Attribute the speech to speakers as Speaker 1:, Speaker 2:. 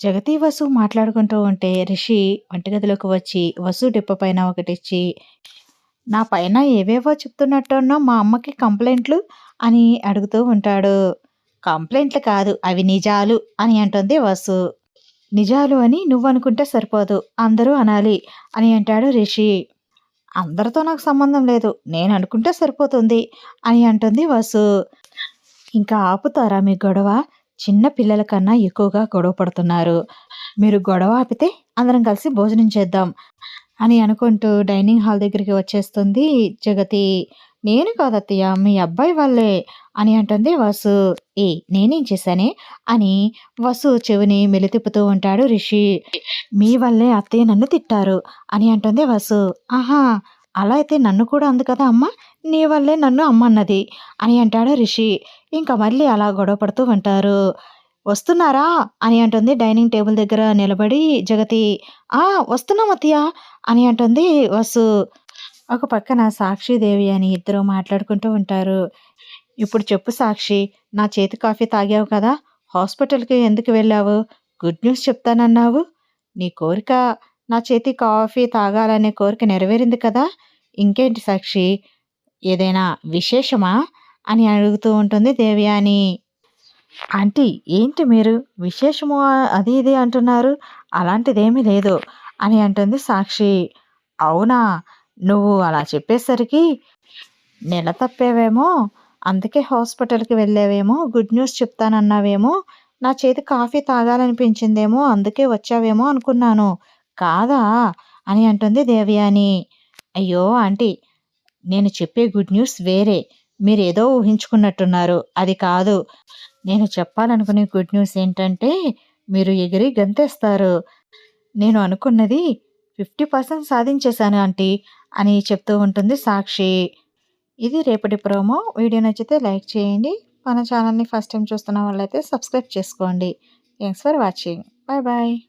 Speaker 1: జగతి వసు మాట్లాడుకుంటూ ఉంటే రిషి వంటగదిలోకి వచ్చి వసు డిప్ప పైన ఒకటిచ్చి నా పైన ఏవేవో చెప్తున్నట్టున్నా మా అమ్మకి కంప్లైంట్లు? అని అడుగుతూ ఉంటాడు. కంప్లైంట్లు కాదు అవి నిజాలు అని అంటుంది వసు. నిజాలు అని నువ్వు అనుకుంటే సరిపోదు అందరూ అనాలి అని అంటాడు రిషి. అందరితో నాకు సంబంధం లేదు నేను అనుకుంటే సరిపోతుంది అని అంటుంది వసు. ఇంకా ఆపుతారా మీ గొడవ? చిన్న పిల్లల కన్నా ఎక్కువగా గొడవ పడుతున్నారు. మీరు గొడవ ఆపితే అందరం కలిసి భోజనం చేద్దాం అని అనుకుంటూ డైనింగ్ హాల్ దగ్గరికి వచ్చేస్తుంది జగతి. నేను కాదత్తయ్య మీ అబ్బాయి వాళ్ళే అని అంటుంది వసు. ఏ నేనేం చేశానే? అని వసు చెవిని మెలితిప్పుతూ ఉంటాడు రిషి. మీ వల్లే అత్తయ్య నన్ను తిట్టారు అని అంటుంది వసు. ఆహా అలా అయితే నన్ను కూడా అంది కదా అమ్మ? నీ వల్లే నన్ను అమ్మన్నది అని అంటాడు రిషి. ఇంకా మళ్ళీ అలా గొడవ పడుతూ ఉంటారు. వస్తున్నారా? అని అంటుంది. డైనింగ్ టేబుల్ దగ్గర నిలబడి జగతి ఆ వస్తున్నాం అత్తయ్య అని అంటుంది వసు. ఒక పక్కన సాక్షిదేవి అని ఇద్దరు మాట్లాడుకుంటూ ఉంటారు. ఇప్పుడు చెప్పు సాక్షి నా చేతి కాఫీ తాగావు కదా హాస్పిటల్కి ఎందుకు వెళ్ళావు? గుడ్ న్యూస్ చెప్తానన్నావు. నీ కోరిక నా చేతి కాఫీ తాగాలనే కోరిక నెరవేరింది కదా. ఇంకేంటి సాక్షి ఏదైనా విశేషమా? అని అడుగుతూ ఉంటుంది దేవ్యాని. ఆంటీ ఏంటి మీరు? విశేషము అది ఇది అంటున్నారు. అలాంటిదేమీ లేదు అని అంటుంది సాక్షి. అవునా? నువ్వు అలా చెప్పేసరికి నెల తప్పేవేమో? అందుకే హాస్పిటల్కి వెళ్ళావేమో? Good news చెప్తానన్నావేమో? నా చేతి కాఫీ తాగాలనిపించిందేమో? అందుకే వచ్చావేమో అనుకున్నాను. కాదా? అని అంటుంది దేవయాని. అయ్యో ఆంటీ నేను చెప్పే గుడ్ న్యూస్ వేరే. మీరు ఏదో ఊహించుకున్నట్టున్నారు. అది కాదు. నేను చెప్పాలనుకునే గుడ్ న్యూస్ ఏంటంటే మీరు ఎగిరి గంతేస్తారు. నేను అనుకున్నది ఫిఫ్టీ పర్సెంట్ సాధించేశాను ఆంటీ అని చెప్తూ ఉంటుంది సాక్షి. ఇది రేపటి ప్రోమో. వీడియో నచ్చితే లైక్ చేయండి. మన ఛానల్ని ఫస్ట్ టైం చూస్తున్న వాళ్ళైతే సబ్స్క్రైబ్ చేసుకోండి. Thanks for watching. Bye bye.